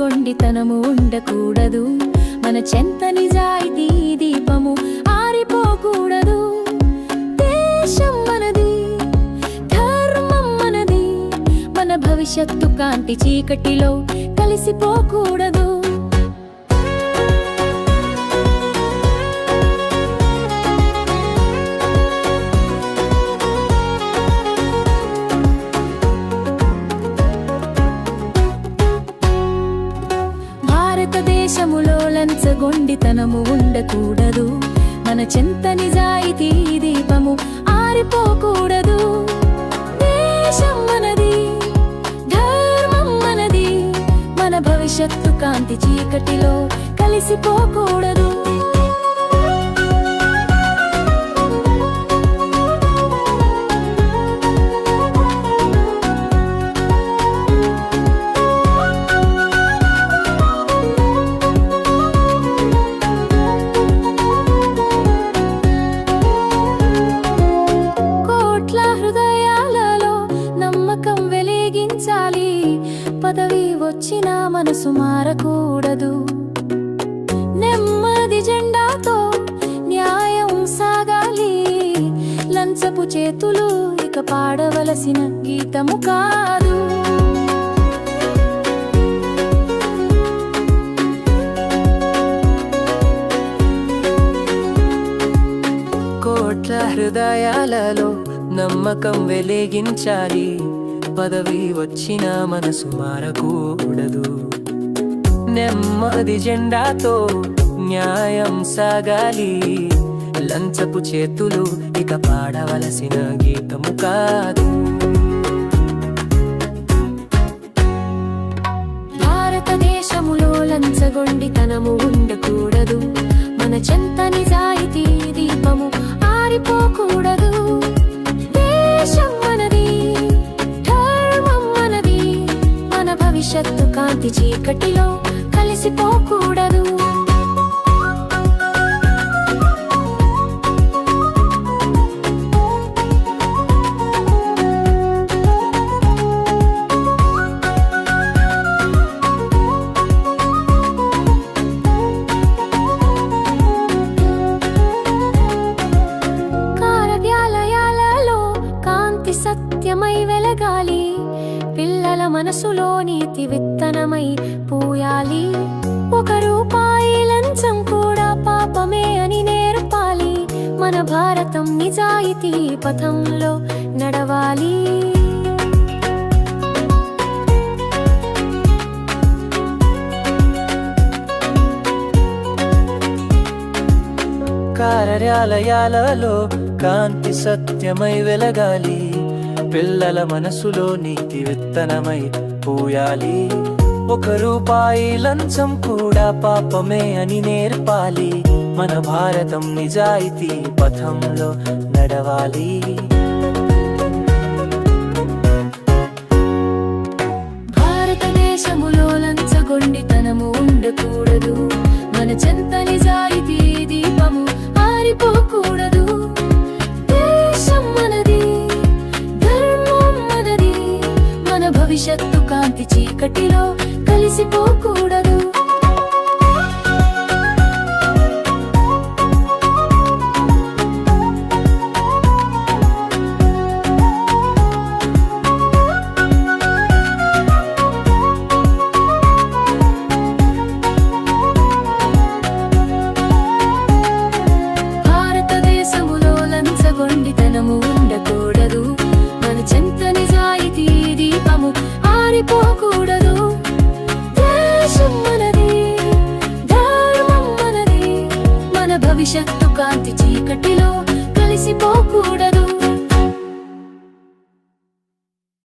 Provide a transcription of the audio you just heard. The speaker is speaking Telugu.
గొండితనము ఉండకూడదు. మన చెంత నిజాయితీ దీపము ఆరిపోకూడదు. దేశం మనది ధర్మం మనది. మన భవిష్యత్తు కాంతి చీకటిలో కలిసిపోకూడదు. లంచగొండితనము ఉండకూడదు. మన చెంత నిజాయితీ దీపము ఆరిపోకూడదు. దేశం మనది ధర్మం మనది. మన భవిష్యత్తు కాంతి చీకటిలో కలిసిపోకూడదు. పదవి వచ్చిన మనసు మారకూడదు. నెమ్మది జెండాతో న్యాయం సాగాలి. లంచపు చేతులు ఇక పాడవలసిన గీతము కాదు. కోట్ల హృదయాలలో నమ్మకం వెలిగించాలి. పదవి వచ్చిన మనసు మారకూడదు. నెమ్మది జెండాతో న్యాయం సాగాలి. లంచపు చేతులు ఇక పాడవలసిన గీతము కాదు. భారతదేశములో లంచగొండితనము ఉండకూడదు. మన చెంత నిజాయితీ దీపము ఆరిపోకూడదు. ఒకటిలో కలిసిపోకూడదు. మనసులో నీతి విత్తనమై పూయాలి. ఒక రూపాయి లంచం కూడా పాపమే అని నేర్పాలి. మన భారతం నిజాయితీ పథంలో నడవాలి. కార్యాలయాలలో కాంతి సత్యమై వెలగాలి. పిల్లల మనసులో నీతి విత్తనమై పూయాలి. ఒక రూపాయి లంచం కూడా పాపమే అని నేర్పాలి. మన భారతం నిజాయితీ పథంలో నడవాలి. భారతదేశములో లంచగొండితనము ఉండకూడదు. మన చెంత నిజాయితీ దీపము ఆరిపోకూడదు. భవిష్యత్తు కాంతి చీకటిలో కలిసిపోకూడదు. భవిష్యత్తు కాంతి చీకటిలో కలిసిపోకూడదు.